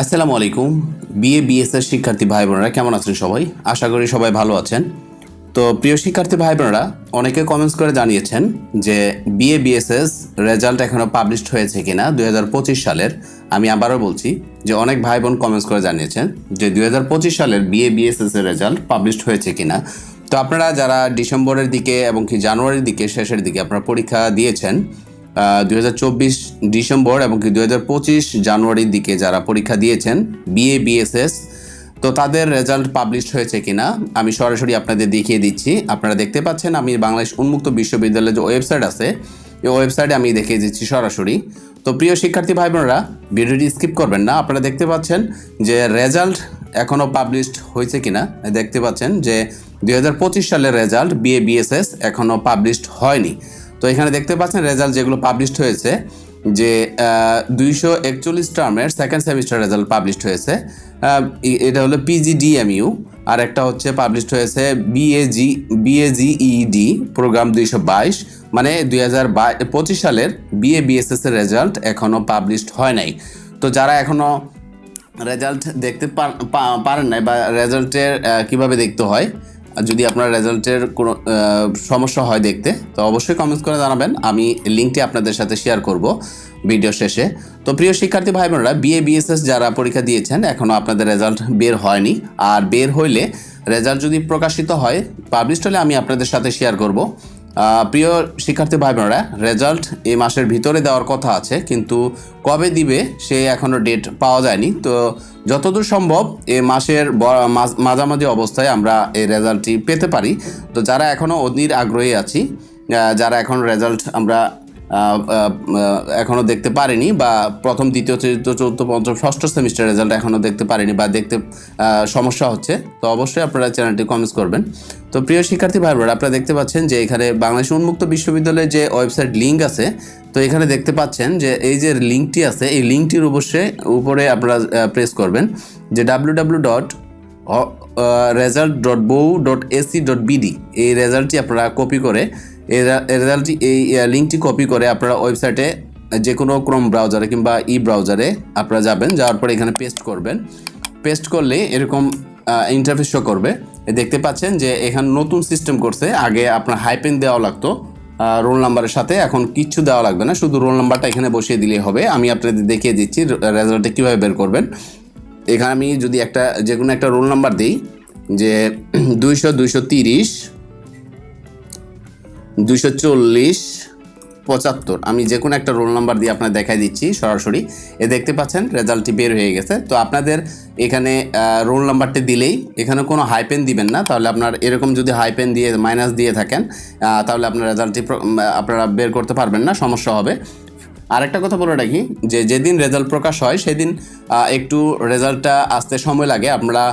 আসসালামু আলাইকুম। BA BSS শিক্ষার্থী ভাই বোনেরা কেমন আছেন সবাই? আশা করি সবাই ভালো আছেন। তো প্রিয় শিক্ষার্থী ভাই বোনেরা অনেকে কমেন্টস করে জানিয়েছেন যে বিএ, বিএসএস রেজাল্ট এখনও পাবলিশড হয়েছে কিনা দুই হাজার পঁচিশ সালের। আমি আবারও বলছি যে অনেক ভাই বোন কমেন্টস করে জানিয়েছেন যে দুই হাজার পঁচিশ সালের বিএ, বিএসএস এর রেজাল্ট পাবলিশড হয়েছে কিনা। তো আপনারা যারা ডিসেম্বরের দিকে এবং কি জানুয়ারির দিকে শেষের দিকে আপনারা পরীক্ষা দিয়েছেন দুই হাজার চব্বিশ ডিসেম্বর এবং কি দুই জানুয়ারির দিকে যারা পরীক্ষা দিয়েছেন বিএ বিএসএস তো তাদের রেজাল্ট পাবলিশ হয়েছে কিনা, আমি সরাসরি আপনাদের দেখিয়ে দিচ্ছি। আপনারা দেখতে পাচ্ছেন, আমি বাংলাদেশ উন্মুক্ত বিশ্ববিদ্যালয়ের যে ওয়েবসাইট আছে, এই ওয়েবসাইটে আমি দেখিয়ে দিচ্ছি সরাসরি। তো প্রিয় শিক্ষার্থী ভাই বোনেরা ভিডিওটি স্কিপ করবেন না। আপনারা দেখতে পাচ্ছেন যে রেজাল্ট এখনও পাবলিশড হয়েছে কিনা। দেখতে পাচ্ছেন যে দু হাজার পঁচিশ সালের রেজাল্ট বিএ বিএসএস এখনও পাবলিশড হয়নি। তো এখানে দেখতে পাচ্ছেন রেজাল্ট যেগুলো পাবলিশড হয়েছে, যে দুইশো একচল্লিশ টার্মের সেকেন্ড সেমিস্টার রেজাল্ট পাবলিশড হয়েছে। এটা হলো পিজিডিএমইউ আর একটা হচ্ছে পাবলিশড হয়েছে বিএজি বিএজিইডি প্রোগ্রাম দুইশো বাইশ। মানে দুই হাজার পঁচিশ সালের বিএ বিএসএস এর রেজাল্ট এখনও পাবলিশড হয় নাই। তো যারা এখনও রেজাল্ট দেখতে পারেন নাই বা রেজাল্টের কীভাবে দেখতে হয় যদি আপনার রেজাল্টের কোনো সমস্যা হয় দেখতে, তো অবশ্যই কমেন্টস করে জানাবেন। আমি লিঙ্কটি আপনাদের সাথে শেয়ার করব ভিডিও শেষে। তো প্রিয় শিক্ষার্থী ভাই বোনেরা বিএ বিএসএস যারা পরীক্ষা দিয়েছেন এখনও আপনাদের রেজাল্ট বের হয়নি। আর বের হইলে রেজাল্ট যদি প্রকাশিত হয় পাবলিশ হলে আমি আপনাদের সাথে শেয়ার করব। প্রিয় শিক্ষার্থী ভাই বোনেরা রেজাল্ট এই মাসের ভিতরে দেওয়ার কথা আছে, কিন্তু কবে দিবে সে এখনও ডেট পাওয়া যায়নি। তো যতদূর সম্ভব এ মাসের মাঝামাঝি অবস্থায় আমরা এই রেজাল্টটি পেতে পারি। তো যারা এখনও অধীর আগ্রহী আছি যারা এখন রেজাল্ট আমরা এখনও দেখতে পারেনি বা প্রথম দ্বিতীয় তৃতীয় চতুর্থ পঞ্চম ষষ্ঠ সেমিস্টার রেজাল্ট এখনও দেখতে পারেনি বা দেখতে সমস্যা হচ্ছে। তো অবশ্যই আপনারা চ্যানেলটি কমেন্টস করবেন। তো প্রিয় শিক্ষার্থী ভাই বোনেরা, আপনারা দেখতে পাচ্ছেন যে এখানে বাংলাদেশ উন্মুক্ত বিশ্ববিদ্যালয়ের যে ওয়েবসাইট লিঙ্ক আছে তো এখানে দেখতে পাচ্ছেন যে এই যে লিঙ্কটি আছে এই লিঙ্কটির অবশ্যই উপরে আপনারা প্রেস করবেন যে W W dot result dot BOU dot AC dot BD এই রেজাল্টটি আপনারা কপি করে, এই রেজাল্টটি এই লিঙ্কটি কপি করে আপনারা ওয়েবসাইটে যে কোনো ক্রোম ব্রাউজারে কিংবা ই ব্রাউজারে আপনারা যাবেন, যাওয়ার পরে এখানে পেস্ট করবেন। পেস্ট করলে এরকম ইন্টারফেস শো করবে। দেখতে পাচ্ছেন যে এখানে নতুন সিস্টেম করছে। আগে আপনার হাইপেন দেওয়া লাগতো রোল নাম্বারের সাথে। এখন কিচ্ছু দেওয়া লাগবে না। শুধু রোল নাম্বারটা এখানে বসিয়ে দিলেই হবে। আমি আপনাদের দেখিয়ে দিচ্ছি রেজাল্টটা কীভাবে বের করবেন। এখানে আমি যদি একটা, যে কোনো একটা রোল নাম্বার দিই, যে দুইশো দুইশো তিরিশ, দুইশো চল্লিশ, পঁচাত্তর। আমি যে কোনো একটা রোল নাম্বার দিয়ে আপনার দেখাই দিচ্ছি সরাসরি। এ দেখতে পাচ্ছেন রেজাল্টটি বের হয়ে গেছে। তো আপনাদের এখানে রোল নাম্বারটি দিলেই এখানে কোনো হাইপেন দিবেন না। তাহলে আপনার এরকম যদি হাইপেন দিয়ে মাইনাস দিয়ে থাকেন তাহলে আপনার রেজাল্টটি আপনারা বের করতে পারবেন না, সমস্যা হবে। আরেকটা কথা বলে রাখি, যে যেদিন রেজাল্ট প্রকাশ হয়, সেদিন একটু রেজাল্টটা আসতে সময় লাগে। আপনারা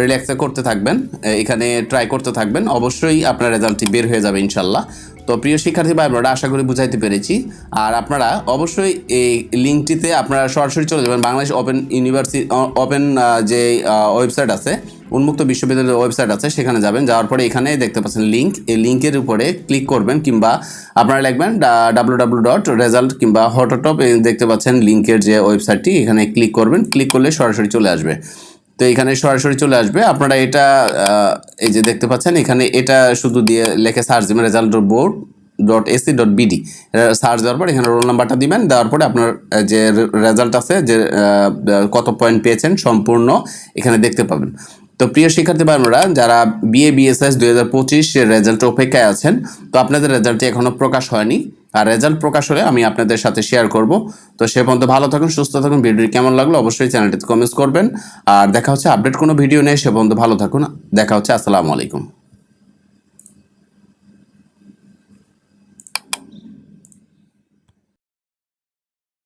রিল্যাক্সে করতে থাকবেন, এখানে ট্রাই করতে থাকবেন। অবশ্যই আপনার রেজাল্টটি বের হয়ে যাবে ইনশাল্লাহ। তো প্রিয় শিক্ষার্থী ভাই বোনেরা আশা করি বুঝাইতে পেরেছি। আর আপনারা অবশ্যই এই লিঙ্কটিতে আপনারা সরাসরি চলে যাবেন। বাংলাদেশ ওপেন ইউনিভার্সিটি ওপেন যে ওয়েবসাইট আছে উন্মুক্ত বিশ্ববিদ্যালয়ের ওয়েবসাইট আছে, সেখানে যাবেন। যাওয়ার পরে এখানে দেখতে পাচ্ছেন লিঙ্ক এই লিঙ্কের উপরে ক্লিক করবেন কিংবা আপনারা লিখবেন ডাব্লু ডাব্লু ডট রেজাল্ট কিংবা হটটপ দেখতে পাচ্ছেন লিঙ্কের যে ওয়েবসাইটটি, এখানে ক্লিক করবেন। ক্লিক করলে সরাসরি চলে আসবে। তো এখানে সরাসরি চলে আসবে। আপনারা এটা এই যে দেখতে পাচ্ছেন, এখানে এটা শুধু দিয়ে লেখে সার্চ দিবেন result board dot AC dot BD search দেওয়ার পর এখানে রোল নাম্বারটা দিবেন। দেওয়ার পরে আপনার যে রেজাল্ট আছে, যে কত পয়েন্ট পেয়েছেন, সম্পূর্ণ এখানে দেখতে পাবেন। তো প্রিয় শিক্ষার্থী বান্ধবরা যারা বিএ বিএসএস দুই হাজার পঁচিশ রেজাল্ট অপেক্ষায় আছেন, তো আপনাদের রেজাল্টটি এখনও প্রকাশ হয়নি। আর রেজাল্ট প্রকাশ হলে আমি আপনাদের সাথে শেয়ার করব। তো সে পর্যন্ত ভালো থাকুন, সুস্থ থাকুন, ভিডিওটি কেমন লাগল অবশ্যই চ্যানেলটিতে কমেন্টস করবেন। আর দেখা হচ্ছে আপডেট কোনো ভিডিও নেই সে পর্যন্ত ভালো থাকুন। দেখা হচ্ছে, আসসালামু আলাইকুম।